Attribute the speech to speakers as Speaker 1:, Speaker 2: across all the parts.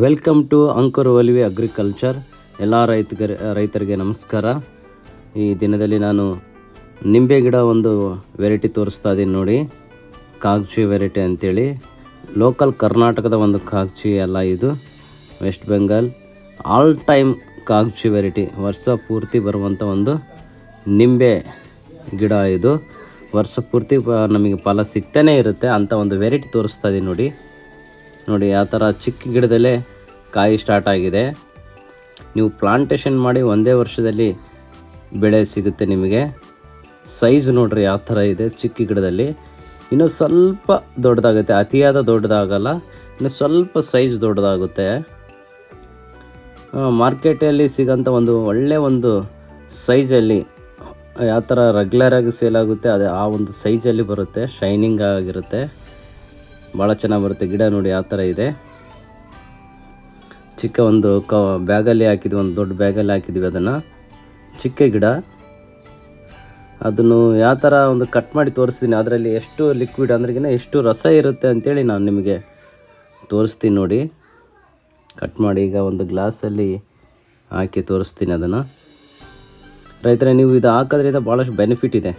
Speaker 1: Welcome to ಅಂಕುರ್ ಒಲಿವಿ agriculture ಎಲ್ಲ ರೈತಗರ, ರೈತರಿಗೆ ನಮಸ್ಕಾರ. ಈ ದಿನದಲ್ಲಿ ನಾನು ನಿಂಬೆ ಗಿಡ ಒಂದು ವೆರೈಟಿ ತೋರಿಸ್ತಾ ಇದ್ದೀನಿ ನೋಡಿ. ಕಾಗ್ಚಿ ವೆರೈಟಿ ಅಂತೇಳಿ. ಲೋಕಲ್ ಕರ್ನಾಟಕದ ಒಂದು ಕಾಗ್ಚಿ ಎಲ್ಲ ಇದು. ವೆಸ್ಟ್ ಬೆಂಗಾಲ್ ಆಲ್ ಟೈಮ್ ಕಾಗ್ಚಿ ವೆರೈಟಿ ವರ್ಷ ಪೂರ್ತಿ ಬರುವಂಥ ಒಂದು ನಿಂಬೆ ಗಿಡ ಇದು. ವರ್ಷ ಪೂರ್ತಿ ನಮಗೆ ಫಲ ಸಿಗ್ತಾನೇ ಇರುತ್ತೆ ಅಂಥ ಒಂದು ವೆರೈಟಿ ತೋರಿಸ್ತಾ ಇದ್ದೀನಿ ನೋಡಿ. ನೋಡಿ, ಆ ಥರ ಚಿಕ್ಕ ಗಿಡದಲ್ಲೇ ಕಾಯಿ ಸ್ಟಾರ್ಟ್ ಆಗಿದೆ. ನೀವು ಪ್ಲಾಂಟೇಷನ್ ಮಾಡಿ ಒಂದೇ ವರ್ಷದಲ್ಲಿ ಬೆಳೆ ಸಿಗುತ್ತೆ ನಿಮಗೆ. ಸೈಜ್ ನೋಡ್ರಿ ಯಾವ ಥರ ಇದೆ ಚಿಕ್ಕ ಗಿಡದಲ್ಲಿ. ಇನ್ನು ಸ್ವಲ್ಪ ದೊಡ್ಡದಾಗುತ್ತೆ, ಅತಿಯಾದ ದೊಡ್ಡದಾಗಲ್ಲ, ಇನ್ನು ಸ್ವಲ್ಪ ಸೈಜ್ ದೊಡ್ಡದಾಗುತ್ತೆ. ಮಾರ್ಕೆಟಲ್ಲಿ ಸಿಗೋಂಥ ಒಂದು ಒಳ್ಳೆ ಒಂದು ಸೈಜಲ್ಲಿ ಯಾವ ಥರ ರೆಗ್ಯುಲರಾಗಿ ಸೇಲ್ ಆಗುತ್ತೆ, ಅದೇ ಆ ಒಂದು ಸೈಜಲ್ಲಿ ಬರುತ್ತೆ ಶೈನಿಂಗ್ ಆಗಿರುತ್ತೆ. ಭಾಳ ಚೆನ್ನಾಗಿ ಬರುತ್ತೆ. ಗಿಡ ನೋಡಿ ಆ ಥರ ಇದೆ. ಚಿಕ್ಕ ಒಂದು ಕ ಬ್ಯಾಗಲ್ಲಿ ಹಾಕಿದ್ವಿ, ಒಂದು ದೊಡ್ಡ ಬ್ಯಾಗಲ್ಲಿ ಹಾಕಿದ್ವಿ ಅದನ್ನು. ಚಿಕ್ಕ ಗಿಡ. ಅದನ್ನು ಯಾವ ಥರ ಒಂದು ಕಟ್ ಮಾಡಿ ತೋರಿಸ್ತೀನಿ. ಅದರಲ್ಲಿ ಎಷ್ಟು ಲಿಕ್ವಿಡ್ ಅಂದ್ರಿಗಿನ ಎಷ್ಟು ರಸ ಇರುತ್ತೆ ಅಂತೇಳಿ ನಾನು ನಿಮಗೆ ತೋರಿಸ್ತೀನಿ ನೋಡಿ. ಕಟ್ ಮಾಡಿ ಈಗ ಒಂದು ಗ್ಲಾಸಲ್ಲಿ ಹಾಕಿ ತೋರಿಸ್ತೀನಿ ಅದನ್ನು. ರೈತರೇ, ನೀವು ಇದು ಹಾಕೋದ್ರಿಂದ ಭಾಳಷ್ಟು ಬೆನಿಫಿಟ್ ಇದೆ.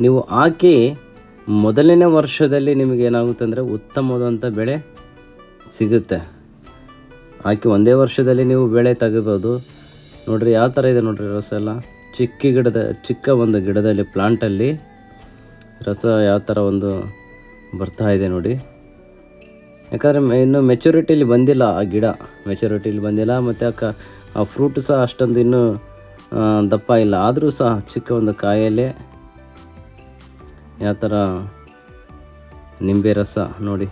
Speaker 1: ನೀವು ಹಾಕಿ ಮೊದಲನೇ ವರ್ಷದಲ್ಲಿ ನಿಮಗೆ ಏನಾಗುತ್ತೆ ಅಂದರೆ ಉತ್ತಮವಾದಂಥ ಬೆಳೆ ಸಿಗುತ್ತೆ. ಆಕೆ ಒಂದೇ ವರ್ಷದಲ್ಲಿ ನೀವು ಬೆಳೆ ತೆಗಿಬೋದು ನೋಡ್ರಿ, ಯಾವ ಥರ ಇದೆ ನೋಡ್ರಿ ರಸ ಎಲ್ಲ? ಚಿಕ್ಕ ಗಿಡದ, ಚಿಕ್ಕ ಒಂದು ಗಿಡದಲ್ಲಿ ಪ್ಲಾಂಟಲ್ಲಿ ರಸ ಯಾವ ಥರ ಒಂದು ಬರ್ತಾ ಇದೆ ನೋಡಿ. ಯಾಕಂದರೆ ಇನ್ನು ಮೆಚುರಿಟಿಲಿ ಬಂದಿಲ್ಲ ಆ ಗಿಡ. ಮೆಚುರಿಟಿಲಿ ಬಂದಿಲ್ಲ ಮತ್ತು ಆ ಕ ಆ ಫ್ರೂಟ್ ಸಹ ಅಷ್ಟೊಂದು ಇನ್ನೂ ದಪ್ಪ ಇಲ್ಲ. ಆದರೂ ಸಹ ಚಿಕ್ಕ ಒಂದು ಕಾಯಲ್ಲೇ ಯಾವ ಥರ ನಿಂಬೆ ರಸ ನೋಡಿ.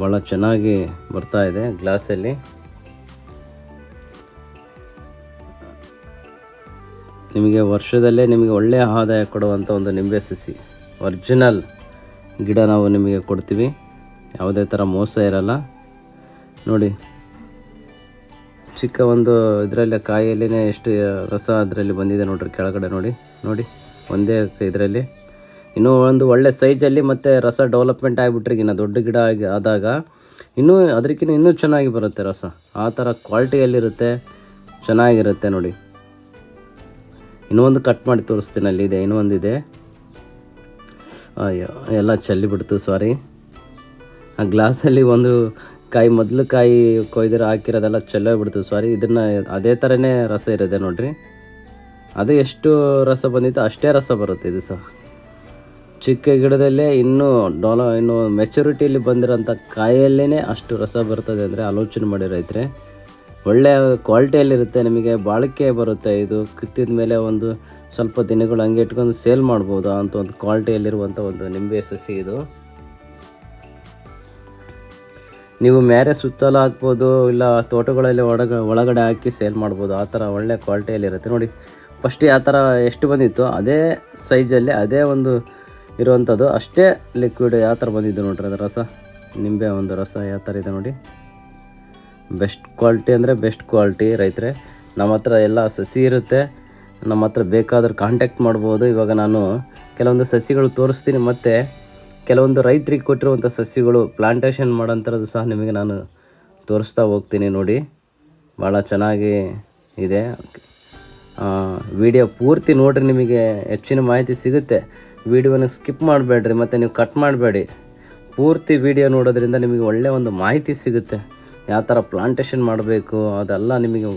Speaker 1: ಭಾಳ ಚೆನ್ನಾಗಿ ಬರ್ತಾ ಇದೆ ಗ್ಲಾಸಲ್ಲಿ. ನಿಮಗೆ ವರ್ಷದಲ್ಲೇ ನಿಮಗೆ ಒಳ್ಳೆಯ ಆದಾಯ ಕೊಡುವಂಥ ಒಂದು ನಿಂಬೆ ಸಸಿ. ಒರಿಜಿನಲ್ ಗಿಡ ನಾವು ನಿಮಗೆ ಕೊಡ್ತೀವಿ. ಯಾವುದೇ ಥರ ಮೋಸ ಇರಲ್ಲ. ನೋಡಿ. ಚಿಕ್ಕ ಒಂದು ಇದರಲ್ಲಿ ಕಾಯಿಯಲ್ಲೇ ಎಷ್ಟು ರಸ ಅದರಲ್ಲಿ ಬಂದಿದೆ ನೋಡ್ರಿ ಕೆಳಗಡೆ ನೋಡಿ ನೋಡಿ. ಒಂದೇ ಇದರಲ್ಲಿ. ಇನ್ನೂ ಒಂದು ಒಳ್ಳೆ ಸೈಜಲ್ಲಿ ಮತ್ತು ರಸ ಡೆವಲಪ್ಮೆಂಟ್ ಆಗಿಬಿಟ್ರೆ ಇನ್ನು ದೊಡ್ಡ ಗಿಡ ಆಗಿ ಆದಾಗ. ಇನ್ನೂ ಅದಕ್ಕಿಂತ ಇನ್ನೂ ಚೆನ್ನಾಗಿ ಬರುತ್ತೆ ರಸ. ಆ ಥರ ಕ್ವಾಲಿಟಿಯಲ್ಲಿರುತ್ತೆ, ಚೆನ್ನಾಗಿರುತ್ತೆ ನೋಡಿ. ಇನ್ನೂ ಒಂದು ಕಟ್ ಮಾಡಿ ತೋರಿಸ್ತೀನಿ ಅಲ್ಲಿದೆ ಇನ್ನೂ ಒಂದಿದೆ ಅಯ್ಯೋ, ಎಲ್ಲ ಚೆಲ್ಲಿಬಿಡ್ತು ಸಾರಿ ಆ ಗ್ಲಾಸಲ್ಲಿ ಒಂದು ಕಾಯಿ, ಮೊದಲು ಕಾಯಿ ಕೊಯ್ದಿರ ಹಾಕಿರೋದೆಲ್ಲ ಚೆಲ್ಲೋಗ್ಬಿಡ್ತು ಸಾರಿ ಇದನ್ನು ಅದೇ ಥರನೇ ರಸ ಇರೋದೆ ನೋಡ್ರಿ. ಅದು ಎಷ್ಟು ರಸ ಬಂದಿತ್ತು ಅಷ್ಟೇ ರಸ ಬರುತ್ತೆ ಇದು ಸಹ. ಚಿಕ್ಕ ಗಿಡದಲ್ಲೇ ಇನ್ನೂ ಡೊಲ, ಇನ್ನು ಮೆಚುರಿಟಿಯಲ್ಲಿ ಬಂದಿರೋಂಥ ಕಾಯಿಯಲ್ಲೇ ಅಷ್ಟು ರಸ ಬರ್ತದೆ ಅಂದರೆ ಆಲೋಚನೆ ಮಾಡಿ ರೈತರೆ. ಒಳ್ಳೆಯ ಕ್ವಾಲಿಟಿಯಲ್ಲಿರುತ್ತೆ ನಿಮಗೆ, ಬಾಳಿಕೆ ಬರುತ್ತೆ ಇದು. ಕಿತ್ತಿದ ಮೇಲೆ ಒಂದು ಸ್ವಲ್ಪ ದಿನಗಳು ಹಂಗೆ ಇಟ್ಕೊಂಡು ಸೇಲ್ ಮಾಡ್ಬೋದು ಅಂತ ಒಂದು ಕ್ವಾಲಿಟಿಯಲ್ಲಿರುವಂಥ ಒಂದು ನಿಂಬೆ ಸಸಿ ಇದು. ನೀವು ಮ್ಯಾರೆ ಸುತ್ತಲೂ ಹಾಕ್ಬೋದು ಇಲ್ಲ ತೋಟಗಳಲ್ಲಿ ಒಳಗ ಒಳಗಡೆ ಹಾಕಿ ಸೇಲ್ ಮಾಡ್ಬೋದು, ಆ ಥರ ಒಳ್ಳೆ ಕ್ವಾಲಿಟಿಯಲ್ಲಿರುತ್ತೆ. ನೋಡಿ ಫಸ್ಟ್ ಆ ಥರ ಎಷ್ಟು ಬಂದಿತ್ತು, ಅದೇ ಸೈಜಲ್ಲಿ ಅದೇ ಒಂದು ಇರುವಂಥದ್ದು ಅಷ್ಟೇ ಲಿಕ್ವಿಡ್ ಯಾವ ಥರ ಬಂದಿದ್ದು ನೋಡ್ರಿ ಅದು ರಸ. ನಿಂಬೆ ಒಂದು ರಸ ಯಾವ ಥರ ಇದೆ ನೋಡಿ. ಬೆಸ್ಟ್ ಕ್ವಾಲಿಟಿ ಅಂದರೆ ಬೆಸ್ಟ್ ಕ್ವಾಲಿಟಿ ರೈತರೆ. ನಮ್ಮ ಹತ್ರ ಎಲ್ಲ ಸಸಿ ಇರುತ್ತೆ, ನಮ್ಮ ಹತ್ರ ಬೇಕಾದ್ರೆ ಕಾಂಟ್ಯಾಕ್ಟ್ ಮಾಡ್ಬೋದು. ಇವಾಗ ನಾನು ಕೆಲವೊಂದು ಸಸಿಗಳು ತೋರಿಸ್ತೀನಿ, ಮತ್ತು ಕೆಲವೊಂದು ರೈತರಿಗೆ ಕೊಟ್ಟಿರುವಂಥ ಸಸಿಗಳು ಪ್ಲಾಂಟೇಷನ್ ಮಾಡೋಂಥದ್ದು ಸಹ ನಿಮಗೆ ನಾನು ತೋರಿಸ್ತಾ ಹೋಗ್ತೀನಿ ನೋಡಿ. ಭಾಳ ಚೆನ್ನಾಗಿ ಇದೆ. ವಿಡಿಯೋ ಪೂರ್ತಿ ನೋಡ್ರಿ ನಿಮಗೆ ಹೆಚ್ಚಿನ ಮಾಹಿತಿ ಸಿಗುತ್ತೆ. ವಿಡಿಯೋನ ಸ್ಕಿಪ್ ಮಾಡಬೇಡ್ರಿ, ಮತ್ತು ನೀವು ಕಟ್ ಮಾಡಬೇಡಿ. ಪೂರ್ತಿ ವಿಡಿಯೋ ನೋಡೋದ್ರಿಂದ ನಿಮಗೆ ಒಳ್ಳೆಯ ಒಂದು ಮಾಹಿತಿ ಸಿಗುತ್ತೆ. ಯಾವ ಥರ ಪ್ಲಾಂಟೇಷನ್ ಮಾಡಬೇಕು, ಅದೆಲ್ಲ ನಿಮಗೆ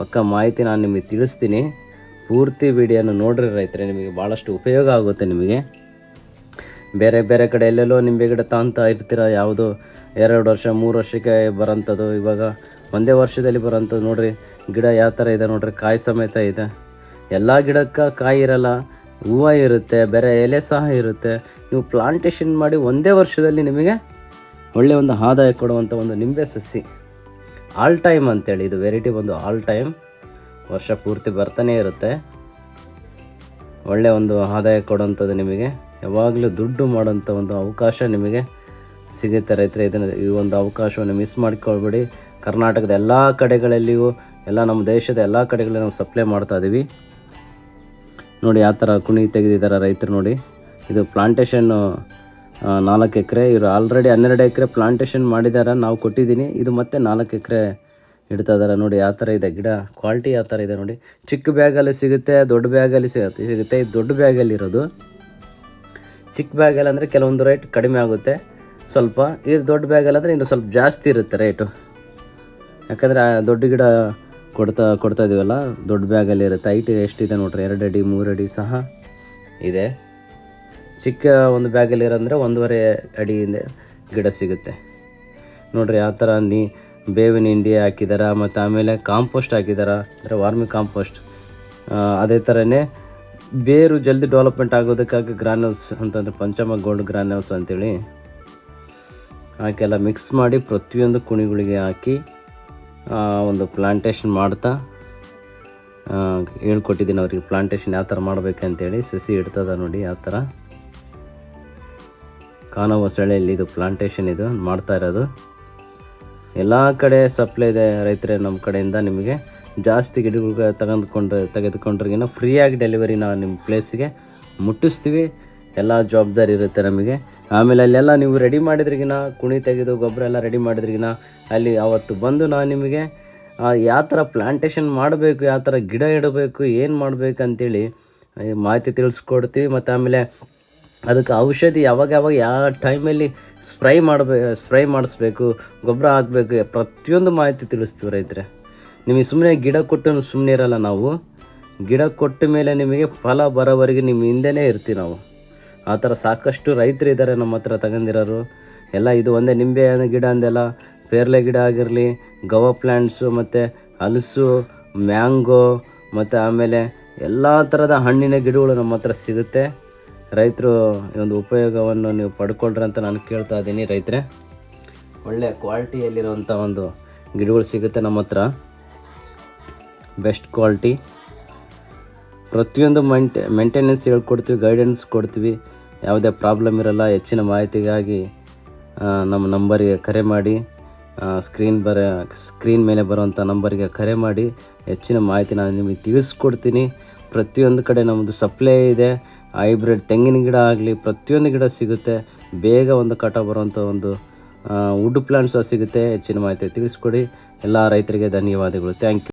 Speaker 1: ಪಕ್ಕ ಮಾಹಿತಿ ನಾನು ನಿಮಗೆ ತಿಳಿಸ್ತೀನಿ. ಪೂರ್ತಿ ವಿಡಿಯೋನ ನೋಡ್ರಿ ರೈತರೆ, ನಿಮಗೆ ಭಾಳಷ್ಟು ಉಪಯೋಗ ಆಗುತ್ತೆ ನಿಮಗೆ. ಬೇರೆ ಬೇರೆ ಕಡೆ ಎಲ್ಲೆಲ್ಲೋ ನಿಂಬೆ ಗಿಡ ತಾಂತಾ ಇರ್ತೀರ? ಯಾವುದು ಎರಡು ವರ್ಷ, ಮೂರು ವರ್ಷಕ್ಕೆ ಬರೋಂಥದ್ದು ಇವಾಗ ಒಂದೇ ವರ್ಷದಲ್ಲಿ ಬರೋಂಥದ್ದು ನೋಡಿರಿ. ಗಿಡ ಯಾವ ಥರ ಇದೆ ನೋಡ್ರಿ? ಕಾಯಿ ಸಮೇತ ಇದೆ. ಎಲ್ಲ ಗಿಡಕ್ಕೆ ಕಾಯಿ ಇರಲ್ಲ. ಹೂವು ಇರುತ್ತೆ, ಬೇರೆ ಎಲೆ ಸಹ ಇರುತ್ತೆ. ನೀವು ಪ್ಲಾಂಟೇಷನ್ ಮಾಡಿ ಒಂದೇ ವರ್ಷದಲ್ಲಿ ನಿಮಗೆ ಒಳ್ಳೆಯ ಒಂದು ಆದಾಯ ಕೊಡುವಂಥ ಒಂದು ನಿಂಬೆ ಸಸಿ. ಆಲ್ ಟೈಮ್ ಅಂತೇಳಿ, ಇದು ವೆರೈಟಿ ಒಂದು ಆಲ್ ಟೈಮ್ ವರ್ಷ ಪೂರ್ತಿ ಬರ್ತಾನೆ ಇರುತ್ತೆ. ಒಳ್ಳೆಯ ಒಂದು ಆದಾಯ ಕೊಡುವಂಥದ್ದು ನಿಮಗೆ. ಯಾವಾಗಲೂ ದುಡ್ಡು ಮಾಡೋಂಥ ಒಂದು ಅವಕಾಶ ನಿಮಗೆ ಸಿಗುತ್ತೆ ರೈತರೆ. ಇದನ್ನು ಈ ಒಂದು ಅವಕಾಶವನ್ನು ಮಿಸ್ ಮಾಡ್ಕೊಳ್ಬೇಡಿ. ಕರ್ನಾಟಕದ ಎಲ್ಲ ಕಡೆಗಳಲ್ಲಿಯೂ, ಎಲ್ಲ ನಮ್ಮ ದೇಶದ ಎಲ್ಲ ಕಡೆಗಳಲ್ಲಿ ನಾವು ಸಪ್ಲೈ ಮಾಡ್ತಾ ಇದ್ದೀವಿ ನೋಡಿ ಆ ಥರ ಕುಣಿ ತೆಗೆದಿದ್ದಾರೆ ರೈತರು ನೋಡಿ. ಇದು ಪ್ಲಾಂಟೇಶನ್ನು ನಾಲ್ಕು ಎಕರೆ. ಇವರು ಆಲ್ರೆಡಿ ಹನ್ನೆರಡು ಎಕರೆ ಪ್ಲಾಂಟೇಶನ್ ಮಾಡಿದ್ದಾರೆ. ನಾವು ಕೊಟ್ಟಿದ್ದೀನಿ. ಇದು ಮತ್ತೆ ನಾಲ್ಕು ಎಕರೆ ಇಡ್ತಾ ಇದ್ದಾರೆ ನೋಡಿ. ಆ ಥರ ಇದೆ ಗಿಡ? ಕ್ವಾಲಿಟಿ ಯಾವ ಥರ ಇದೆ ನೋಡಿ. ಚಿಕ್ಕ ಬ್ಯಾಗಲ್ಲಿ ಸಿಗುತ್ತೆ, ದೊಡ್ಡ ಬ್ಯಾಗಲ್ಲಿ ಸಿಗುತ್ತೆ. ಸಿಗುತ್ತೆ. ಇದು ದೊಡ್ಡ ಬ್ಯಾಗಲ್ಲಿ ಇರೋದು ಚಿಕ್ಕ ಬ್ಯಾಗಲ್ಲಿ ಅಂದರೆ ಕೆಲವೊಂದು ರೇಟ್ ಕಡಿಮೆ ಆಗುತ್ತೆ. ಸ್ವಲ್ಪ ಇದು ದೊಡ್ಡ ಬ್ಯಾಗಲ್ಲಿ ಅಂದರೆ ಇನ್ನು ಸ್ವಲ್ಪ ಜಾಸ್ತಿ ಇರುತ್ತೆ ರೇಟು ಯಾಕಂದರೆ ಆ ದೊಡ್ಡ ಗಿಡ ಕೊಡ್ತಾ ಕೊಡ್ತಾ ಇದೀವಲ್ಲ, ದೊಡ್ಡ ಬ್ಯಾಗಲ್ಲಿ ಇರುತ್ತೆ. ಐಟ್ ಎಷ್ಟಿದೆ ನೋಡ್ರಿ? ಎರಡು ಅಡಿ, ಮೂರು ಅಡಿ ಸಹ ಇದೆ. ಚಿಕ್ಕ ಒಂದು ಬ್ಯಾಗಲ್ಲಿ ಇರೋಂದರೆ ಒಂದೂವರೆ ಅಡಿಯಿಂದ ಗಿಡ ಸಿಗುತ್ತೆ. ನೋಡ್ರಿ ಯಾವ ಥರ ನೀ ಬೇವಿನ ಹಿಂಡಿ ಹಾಕಿದಾರ, ಮತ್ತು ಆಮೇಲೆ ಕಾಂಪೋಸ್ಟ್ ಹಾಕಿದಾರ, ಅಂದರೆ ವಾರ್ಮಿ ಕಾಂಪೋಸ್ಟ್ ಅದೇ ಥರನೇ ಬೇರು ಜಲ್ದಿ ಡೆವಲಪ್ಮೆಂಟ್ ಆಗೋದಕ್ಕಾಗಿ ಗ್ರಾನ್ಯೂಲ್ಸ್ ಅಂತಂದರೆ ಪಂಚಮ ಗೋಲ್ಡ್ ಗ್ರಾನ್ಯೂಲ್ಸ್ ಅಂತೇಳಿ ಹಾಕೆಲ್ಲ ಮಿಕ್ಸ್ ಮಾಡಿ ಪ್ರತಿಯೊಂದು ಕುಣಿಗಳಿಗೆ ಹಾಕಿ ಆ, ಒಂದು ಪ್ಲಾಂಟೇಶನ್ ಮಾಡ್ತಾ ಆ, ಹೇಳ್ಕೊಟ್ಟಿದ್ದೀನಿ ಅವರಿಗೆ ಪ್ಲಾಂಟೇಶನ್ ಯಾವ ಥರ ಮಾಡಬೇಕಂತೇಳಿ. ಸಸಿ ಇಡ್ತದ ನೋಡಿ ಯಾವ ಥರ. ಕಾನೋ ಹೊಸಳೆಯಲ್ಲಿ ಇದು ಪ್ಲಾಂಟೇಶನ್ ಇದು ಮಾಡ್ತಾ ಇರೋದು. ಎಲ್ಲ ಕಡೆ ಸಪ್ಲೈ ಇದೆ ರೈತರೇ ನಮ್ಮ ಕಡೆಯಿಂದ ನಿಮಗೆ. ಜಾಸ್ತಿ ಗಿಡಗಳಿಗೆ ತಗೊಂಡ್ಕೊಂಡ್ರೆ ತೆಗೆದುಕೊಂಡ್ರಿಗಿನ ಫ್ರೀಯಾಗಿ ಡೆಲಿವರಿ ನಾವು ನಿಮ್ಮ ಪ್ಲೇಸಿಗೆ ಮುಟ್ಟಿಸ್ತೀವಿ. ಎಲ್ಲ ಜವಾಬ್ದಾರಿ ಇರುತ್ತೆ ನಮಗೆ. ಆಮೇಲೆ ಅಲ್ಲೆಲ್ಲ ನೀವು ರೆಡಿ ಮಾಡಿದ್ರಿಗಿನ ಕುಣಿ ತೆಗೆದು, ಗೊಬ್ಬರ ಎಲ್ಲ ರೆಡಿ ಮಾಡಿದ್ರಿಗಿನ ಅಲ್ಲಿ ಅವತ್ತು ಬಂದು ನಾನು ನಿಮಗೆ ಯಾವ ಥರ ಪ್ಲಾಂಟೇಶನ್ ಮಾಡಬೇಕು ಯಾವ ಥರ ಗಿಡ ಇಡಬೇಕು, ಏನು ಮಾಡಬೇಕು ಅಂತೇಳಿ ಈ ಮಾಹಿತಿ ತಿಳಿಸ್ಕೊಡ್ತೀವಿ. ಮತ್ತು ಆಮೇಲೆ ಅದಕ್ಕೆ ಔಷಧಿ ಯಾವಾಗ ಯಾವಾಗ ಯಾವ ಟೈಮಲ್ಲಿ ಸ್ಪ್ರೈ ಮಾಡಬೇಕು ಸ್ಪ್ರೈ ಮಾಡಿಸ್ಬೇಕು, ಗೊಬ್ಬರ ಹಾಕಬೇಕು, ಪ್ರತಿಯೊಂದು ಮಾಹಿತಿ ತಿಳಿಸ್ತೀವಿ ರೈತರೆ. ನಿಮಗೆ ಸುಮ್ಮನೆ ಗಿಡ ಕೊಟ್ಟು ಸುಮ್ಮನೆ ಇರಲ್ಲ ನಾವು. ಗಿಡ ಕೊಟ್ಟ ಮೇಲೆ ನಿಮಗೆ ಫಲ ಬರೋವರೆಗೆ ನಿಮ್ಮ ಹಿಂದೆನೇ ಇರ್ತೀವಿ ನಾವು. ಆ ಥರ ಸಾಕಷ್ಟು ರೈತರು ಇದ್ದಾರೆ ನಮ್ಮ ಹತ್ರ ತಗೊಂಡಿರೋರು ಎಲ್ಲ ಇದು ಒಂದೇ ನಿಂಬೆ ಗಿಡ ಅಂದೆಲ್ಲ, ಪೇರ್ಲೆ ಗಿಡ ಆಗಿರಲಿ ಗವ ಪ್ಲ್ಯಾಂಟ್ಸು ಮತ್ತು ಹಲಸು, ಮ್ಯಾಂಗೋ, ಮತ್ತು ಆಮೇಲೆ ಎಲ್ಲ ಥರದ ಹಣ್ಣಿನ ಗಿಡಗಳು ನಮ್ಮ ಹತ್ರ ಸಿಗುತ್ತೆ. ರೈತರು ಈ ಒಂದು ಉಪಯೋಗವನ್ನು ನೀವು ಪಡ್ಕೊಳ್ರಿ ಅಂತ ನಾನು ಕೇಳ್ತಾ ಇದ್ದೀನಿ ರೈತರೇ. ಒಳ್ಳೆಯ ಕ್ವಾಲಿಟಿಯಲ್ಲಿರುವಂಥ ಒಂದು ಗಿಡಗಳು ಸಿಗುತ್ತೆ ನಮ್ಮ ಹತ್ರ. Best quality. ಪ್ರತಿಯೊಂದು ಮೆಂಟೆ ಮೇಂಟೆನೆನ್ಸ್ ಹೇಳ್ಕೊಡ್ತೀವಿ ಗೈಡೆನ್ಸ್ ಕೊಡ್ತೀವಿ. ಯಾವುದೇ ಪ್ರಾಬ್ಲಮ್ ಇರಲ್ಲ, ಹೆಚ್ಚಿನ ಮಾಹಿತಿಗಾಗಿ ನಮ್ಮ ನಂಬರಿಗೆ ಕರೆ ಮಾಡಿ ಸ್ಕ್ರೀನ್ ಬರ ಸ್ಕ್ರೀನ್ ಮೇಲೆ ಬರುವಂಥ ನಂಬರಿಗೆ ಕರೆ ಮಾಡಿ, ಹೆಚ್ಚಿನ ಮಾಹಿತಿ ನಾನು ನಿಮಗೆ ತಿಳಿಸ್ಕೊಡ್ತೀನಿ. ಪ್ರತಿಯೊಂದು ಕಡೆ ನಮ್ಮದು ಸಪ್ಲೈ ಇದೆ ಹೈಬ್ರಿಡ್ ತೆಂಗಿನ ಗಿಡ ಆಗಲಿ, ಪ್ರತಿಯೊಂದು ಗಿಡ ಸಿಗುತ್ತೆ. ಬೇಗ ಒಂದು ಕಟ ಬರುವಂಥ ಒಂದು ವುಡ್ ಪ್ಲಾಂಟ್ಸ್ ಸಿಗುತ್ತೆ. ಹೆಚ್ಚಿನ ಮಾಹಿತಿ ತಿಳಿಸ್ಕೊಡಿ. ಎಲ್ಲ ರೈತರಿಗೆ ಧನ್ಯವಾದಗಳು. Thank you